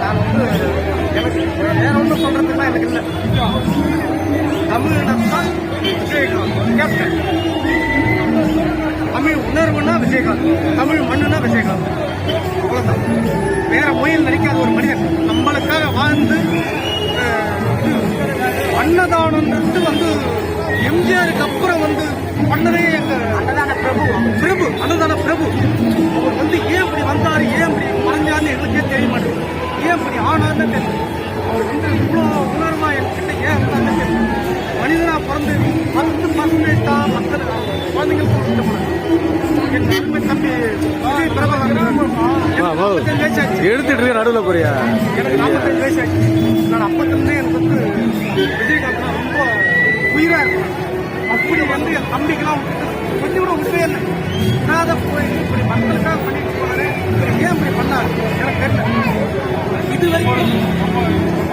நான் வந்து எனக்கு வேற ஒன்றும் சொல்றதுக்குலாம் எனக்கு இல்லை தமிழினத்தான் விஜயகாந்த் கேப்டன் தமிழ் உணர்வுனா விஜயகாந்த் தமிழ் மண்ணுனா விஜயகாந்த் அவ்வளோதான் வேற மொழியில் நடிக்காத ஒரு மனிதன் நம்மளுக்காக வாழ்ந்து அன்னதானம்ன்றது வந்து எம்ஜிஆருக்கு அப்புறம் வந்து பண்ணதே எங்கள் அன்னதான பிரபு பிரபு அன்னதான பிரபு. தெரியும் அவர் வந்து இவ்வளோ உணர்வா என்கிட்ட ஏன் இருந்தாருன்னு தெரியும் பிறந்து பத்து பர்சன்டேஜ் தான் மக்கள் குழந்தைங்களுக்கு கொடுத்துட்டு போனாங்க என் அருமை தம்பி விஜய் 45 வயசாச்சு. எடுத்துட்டு நடுவில் போறியா? எனக்கு நாற்பத்தஞ்சு வயசு ஆச்சு நான் அப்பத்திலிருந்தே எனக்கு வந்து விஜயகாந்த் ரொம்ப உயிரா இருக்கும் அப்படி வந்து என் தம்பிக்கெல்லாம்